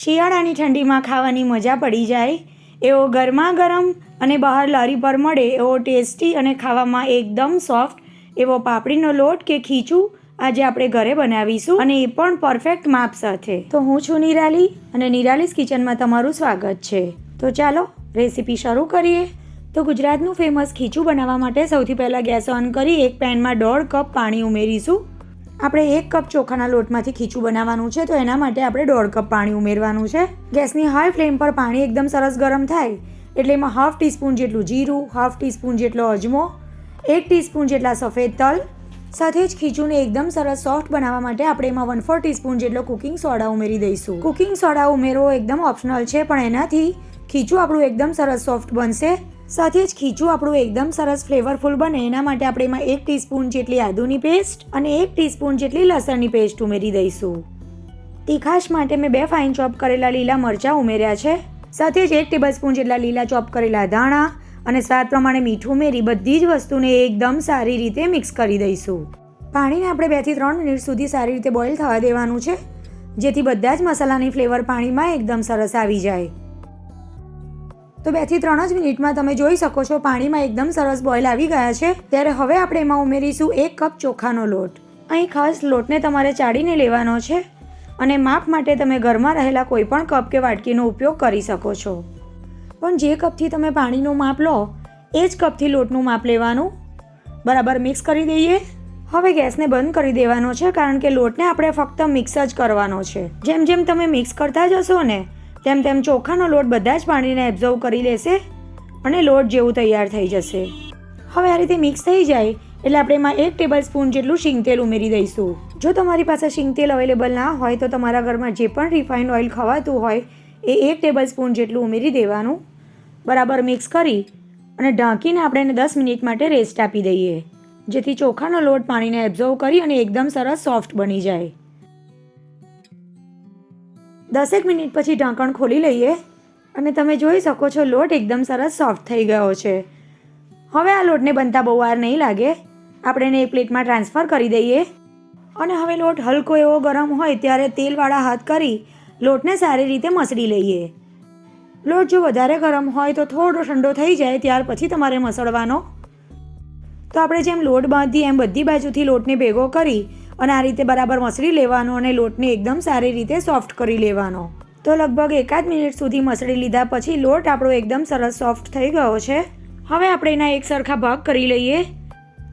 શિયાળાની ઠંડીમાં ખાવાની મજા પડી જાય. એવો ગરમા ગરમ અને બહાર લારી પર મળે એવો ટેસ્ટી અને ખાવામાં એકદમ સોફ્ટ એવો પાપડીનો લોટ કે ખીચું આજે આપણે ઘરે બનાવીશું અને એ પણ પરફેક્ટ માપ સાથે. તો હું છું નિરાલી અને નિરાલીસ કિચનમાં તમારું સ્વાગત છે. તો ચાલો રેસીપી શરૂ કરીએ. તો ગુજરાતનું ફેમસ ખીચું બનાવવા માટે સૌથી પહેલાં ગેસ ઓન કરી એક પેનમાં દોઢ કપ પાણી ઉમેરીશું. આપણે એક કપ ચોખાના લોટમાંથી ખીચું બનાવવાનું છે, તો એના માટે આપણે દોઢ કપ પાણી ઉમેરવાનું છે. ગેસની હાઈ ફ્લેમ પર પાણી એકદમ સરસ ગરમ થાય, એટલે એમાં હાફ ટીસ્પૂન જેટલું જીરું, હાફ ટીસ્પૂન જેટલો અજમો, એક ટીસ્પૂન જેટલા સફેદ તલ, સાથે જ ખીચુંને એકદમ સરસ સોફ્ટ બનાવવા માટે આપણે એમાં વન ફોર ટીસ્પૂન જેટલો કુકિંગ સોડા ઉમેરી દઈશું. કુકિંગ સોડા ઉમેરવો એકદમ ઓપ્શનલ છે, પણ એનાથી ખીચું આપણું એકદમ સરસ સોફ્ટ બનશે. સાથે જ ખીચું આપણું એકદમ સરસ ફ્લેવરફુલ બને. એના માટે આપણે એમાં એક ટીસ્પૂન જેટલી આદુની પેસ્ટ અને એક ટીસ્પૂન જેટલી લસણની પેસ્ટ ઉમેરી દઈશું. તીખાશ માટે મેં બે ફાઇન ચોપ કરેલા લીલા મરચાં ઉમેર્યા છે. સાથે જ એક ટેબલસ્પૂન જેટલા લીલા ચોપ કરેલા ધાણા અને સ્વાદ પ્રમાણે મીઠું ઉમેરી બધી જ વસ્તુને એકદમ સારી રીતે મિક્સ કરી દઈશું. પાણીને આપણે બેથી ત્રણ મિનિટ સુધી સારી રીતે બોઇલ થવા દેવાનું છે, જેથી બધા જ મસાલાની ફ્લેવર પાણીમાં એકદમ સરસ આવી જાય. તો બેથી ત્રણ જ મિનિટમાં તમે જોઈ શકો છો, પાણીમાં એકદમ સરસ બોઇલ આવી ગયા છે. ત્યારે હવે આપણે એમાં ઉમેરીશું એક કપ ચોખાનો લોટ. અહીં ખાસ લોટને તમારે ચાળીને લેવાનો છે અને માપ માટે તમે ઘરમાં રહેલા કોઈપણ કપ કે વાટકીનો ઉપયોગ કરી શકો છો. પણ જે કપથી તમે પાણીનું માપ લો, એ જ કપથી લોટનું માપ લેવાનું. બરાબર મિક્સ કરી દઈએ. હવે ગેસને બંધ કરી દેવાનો છે, કારણ કે લોટને આપણે ફક્ત મિક્સ જ કરવાનો છે. જેમ જેમ તમે મિક્સ કરતા જશો ને તેમ તેમ ચોખાનો લોટ બધા જ પાણીને એબ્ઝર્વ કરી લેશે અને લોટ જેવું તૈયાર થઈ જશે. હવે આ રીતે મિક્સ થઈ જાય એટલે આપણે એમાં એક ટેબલ સ્પૂન જેટલું શીંગ તેલ ઉમેરી દઈશું. જો તમારી પાસે શીંગ તેલ અવેલેબલ ના હોય તો તમારા ઘરમાં જે પણ રિફાઇન્ડ ઓઇલ ખવાતું હોય એ એક ટેબલ સ્પૂન જેટલું ઉમેરી દેવાનું. બરાબર મિક્સ કરી અને ઢાંકીને આપણે એને દસ મિનિટ માટે રેસ્ટ આપી દઈએ. જેથી ચોખાનો લોટ પાણીને એબ્ઝર્વ કરી અને એકદમ સરસ સોફ્ટ બની જાય. દસેક મિનિટ પછી ઢાંકણ ખોલી લઈએ અને તમે જોઈ શકો છો લોટ એકદમ સરસ સોફ્ટ થઈ ગયો છે. હવે આ લોટને બનતા બહુ વાર નહીં લાગે. આપણે એને એક પ્લેટમાં ટ્રાન્સફર કરી દઈએ. અને હવે લોટ હલકો એવો ગરમ હોય ત્યારે તેલવાળા હાથ કરી લોટને સારી રીતે મસળી લઈએ. લોટ જો વધારે ગરમ હોય તો થોડો ઠંડો થઈ જાય ત્યાર પછી તમારે મસળવાનો. તો આપણે જેમ લોટ બાંધીએ એમ બધી બાજુથી લોટને ભેગો કરી અને આ રીતે બરાબર મસળી લેવાનો અને લોટને એકદમ સારી રીતે સોફ્ટ કરી લેવાનો. તો લગભગ એકાદ મિનિટ સુધી મસળી લીધા પછી લોટ આપણો એકદમ સરસ સોફ્ટ થઈ ગયો છે. હવે આપણે એના એક સરખા ભાગ કરી લઈએ.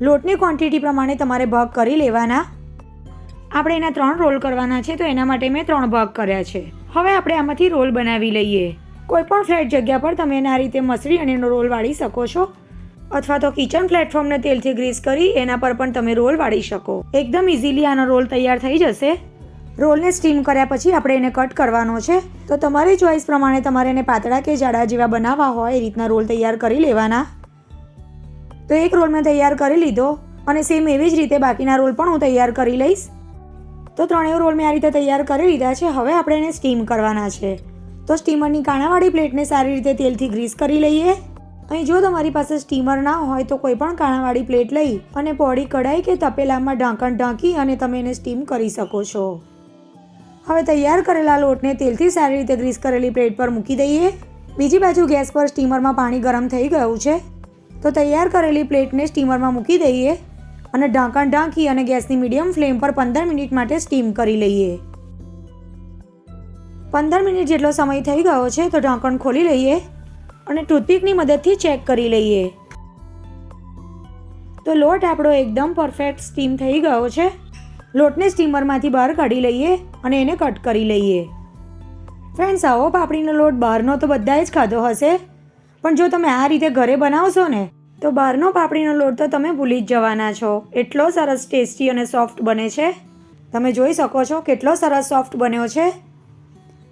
લોટની ક્વોન્ટિટી પ્રમાણે તમારે ભાગ કરી લેવાના. આપણે એના ત્રણ રોલ કરવાના છે તો એના માટે મેં ત્રણ ભાગ કર્યા છે. હવે આપણે આમાંથી રોલ બનાવી લઈએ. કોઈ પણ ફ્લેટ જગ્યા પર તમે એના રીતે મસળી અને રોલ વાળી શકો છો. અથવા તો કિચન પ્લેટફોર્મને તેલથી ગ્રીસ કરી એના પર પણ તમે રોલ વાળી શકો. એકદમ ઇઝીલી આનો રોલ તૈયાર થઈ જશે. રોલને સ્ટીમ કર્યા પછી આપણે એને કટ કરવાનો છે. તો તમારી ચોઈસ પ્રમાણે તમારે એને પાતળા કે જાડા જેવા બનાવવા હોય એ રીતના રોલ તૈયાર કરી લેવાના. તો એક રોલ મેં તૈયાર કરી લીધો અને સેમ એવી જ રીતે બાકીના રોલ પણ હું તૈયાર કરી લઈશ. તો ત્રણેય રોલ મેં આ રીતે તૈયાર કરી લીધા છે. હવે આપણે એને સ્ટીમ કરવાના છે. તો સ્ટીમરની કાણાવાળી પ્લેટને સારી રીતે તેલથી ગ્રીસ કરી લઈએ. અહીં જો તમારી પાસે સ્ટીમર ના હોય તો કોઈ પણ કાણાવાળી પ્લેટ લઈ અને પોળી કઢાઈ કે તપેલામાં ઢાંકણ ઢાંકી અને તમે એને સ્ટીમ કરી શકો છો. હવે તૈયાર કરેલા લોટને તેલથી સારી રીતે ગ્રીસ કરેલી પ્લેટ પર મૂકી દઈએ. બીજી બાજુ ગેસ પર સ્ટીમરમાં પાણી ગરમ થઈ ગયું છે. તો તૈયાર કરેલી પ્લેટને સ્ટીમરમાં મૂકી દઈએ અને ઢાંકણ ઢાંકી અને ગેસની મીડિયમ ફ્લેમ પર પંદર મિનિટ માટે સ્ટીમ કરી લઈએ. પંદર મિનિટ જેટલો સમય થઈ ગયો છે તો ઢાંકણ ખોલી લઈએ. અને ટૂથપીકની મદદથી ચેક કરી લઈએ. તો લોટ આપણો એકદમ પરફેક્ટ સ્ટીમ થઈ ગયો છે. લોટને સ્ટીમરમાંથી બહાર કાઢી લઈએ અને એને કટ કરી લઈએ. ફ્રેન્ડ્સ આવો પાપડીનો લોટ બહારનો તો બધાએ જ ખાધો હશે. પણ જો તમે આ રીતે ઘરે બનાવશો ને, તો બહારનો પાપડીનો લોટ તો તમે ભૂલી જ જવાના છો. એટલો સરસ ટેસ્ટી અને સોફ્ટ બને છે. તમે જોઈ શકો છો કેટલો સરસ સોફ્ટ બન્યો છે.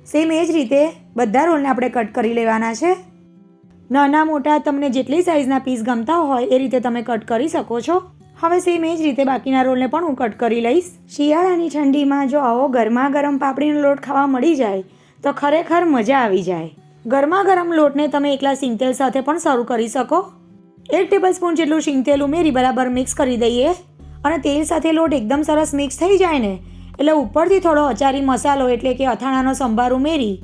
સેમ એ જ રીતે બધા રોલને આપણે કટ કરી લેવાના છે. નાના મોટા તમને જેટલી સાઇઝના પીસ ગમતા હોય એ રીતે તમે કટ કરી શકો છો. હવે સેમ એ જ રીતે બાકીના રોલને પણ હું કટ કરી લઈશ. શિયાળાની ઠંડીમાં જો આવો ગરમા ગરમ પાપડીનો લોટ ખાવા મળી જાય, તો ખરેખર મજા આવી જાય. ગરમા ગરમ લોટને તમે એકલા સિંગતેલ સાથે પણ સર્વ કરી શકો. એક ટેબલ સ્પૂન જેટલું સિંગતેલ ઉમેરી બરાબર મિક્સ કરી દઈએ. અને તેલ સાથે લોટ એકદમ સરસ મિક્સ થઈ જાય ને, એટલે ઉપરથી થોડો અચારી મસાલો એટલે કે અથાણાનો સંભાર ઉમેરી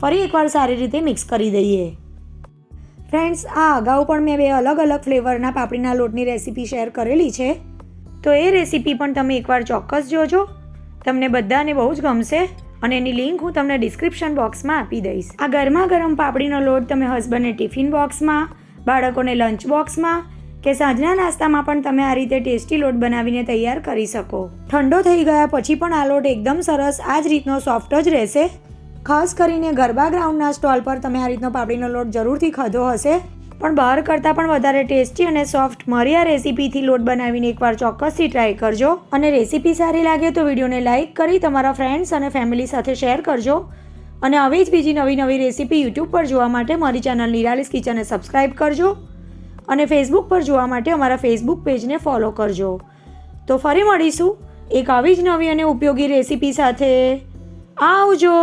ફરી એકવાર સારી રીતે મિક્સ કરી દઈએ. ફ્રેન્ડ્સ, આ અગાઉ પણ મેં બે અલગ અલગ ફ્લેવરના પાપડીના લોટની રેસીપી શેર કરેલી છે. તો એ રેસીપી પણ તમે એકવાર ચોક્કસ જોજો. તમને બધાને બહુ જ ગમશે અને એની લિંક હું તમને ડિસ્ક્રિપ્શન બોક્સમાં આપી દઈશ. આ ગરમા ગરમ પાપડીનો લોટ તમે હસબન્ડને ટિફિન બોક્સમાં, બાળકોને લંચ બોક્સમાં કે સાંજના નાસ્તામાં પણ તમે આ રીતે ટેસ્ટી લોટ બનાવીને તૈયાર કરી શકો. ઠંડો થઈ ગયા પછી પણ આ લોટ એકદમ સરસ આ જ રીતનો સોફ્ટ જ રહેશે. ખાસ કરીને ગરબા ગ્રાઉન્ડના સ્ટોલ પર તમે આ રીતનો પાપડીનો લોટ જરૂરથી ખાધો હશે. પણ બહાર કરતાં પણ વધારે ટેસ્ટી અને સોફ્ટ મારી રેસીપીથી લોટ બનાવીને એકવાર ચોક્કસથી ટ્રાય કરજો. અને રેસીપી સારી લાગે તો વિડીયોને લાઇક કરી તમારા ફ્રેન્ડ્સ અને ફેમિલી સાથે શેર કરજો. અને આવી જ બીજી નવી નવી રેસીપી યુટ્યુબ પર જોવા માટે મારી ચેનલ નિરાલીસ કિચનને સબસ્ક્રાઈબ કરજો. અને ફેસબુક પર જોવા માટે અમારા ફેસબુક પેજને ફોલો કરજો. તો ફરી મળીશું એક આવી જ નવી અને ઉપયોગી રેસીપી સાથે. આવજો!